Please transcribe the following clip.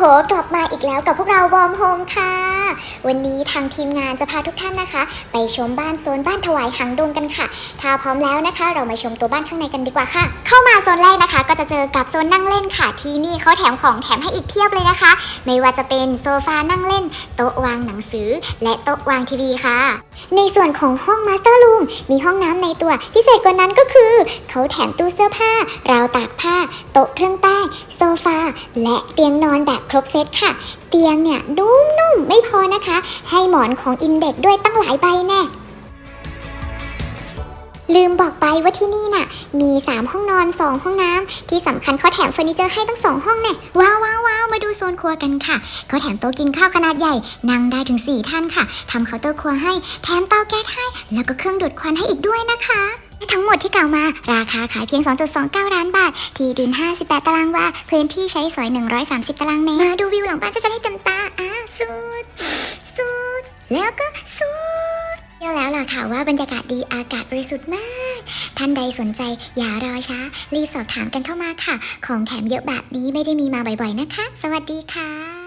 โห กลับมาอีกแล้วกับพวกเราบอมโฮมค่ะ วันนี้ทางทีมงานจะพาทุกท่านนะคะ ไปชมบ้านโซนบ้านถวายหางดงกันค่ะ ถ้าพร้อมแล้วนะคะ เรามาชมตัวบ้านข้างในกันดีกว่าค่ะ เข้ามาโซนแรกนะคะ ก็จะเจอกับโซนนั่งเล่นค่ะ ที่นี่เขาแถมของแถมให้อีกเพียบเลยนะคะ ไม่ว่าจะเป็นโซฟานั่งเล่น โต๊ะวางหนังสือ และโต๊ะวางทีวีค่ะ ในส่วนของห้องมาสเตอร์รูมมีห้องน้ำในตัวพิเศษกว่านั้นก็คือเขาแถมตู้เสื้อผ้าราวตากผ้า โต๊ะเครื่องแป้งโซฟาและเตียงนอนแบบครบเซตค่ะ เตียงเนี่ยนุ่มๆไม่พอนะคะ ให้หมอนของอินเด็กด้วยตั้งหลายใบแน่ลืมบอกไปว่าที่นี่น่ะ มี 3 ห้องนอน 2 ห้องน้ำที่สำคัญเขาแถมเฟอร์นิเจอร์ให้ตั้ง 2 ห้องแน่ว้าวว้าวาวมาดูโซนครัวกันค่ะเขาแถมโต๊ะกินข้าวขนาดใหญ่ นั่งได้ถึง 4 ท่านค่ะทำเคาน์เตอร์ครัวให้ แถมเตาแก๊สให้ แล้วก็เครื่องดูดควันให้อีกด้วยนะคะทั้งหมดที่กล่าวมา ราคาขายเพียง 2.29 ล้านบาท ที่ดิน 58 ตารางวาพื้นที่ใช้สอย 130 ตารางเมตรมาดูวิวหลังบ้านจะจะให้เต็มตา แล้วก็สุดเชื่อแล้วล่ะค่ะว่าบรรยากาศดีอากาศบริสุทธิ์มาก ท่านใดสนใจอย่ารอช้า รีบสอบถามกันเข้ามาค่ะ ของแถมเยอะแบบนี้ไม่ได้มีมาบ่อยๆนะคะ สวัสดีค่ะ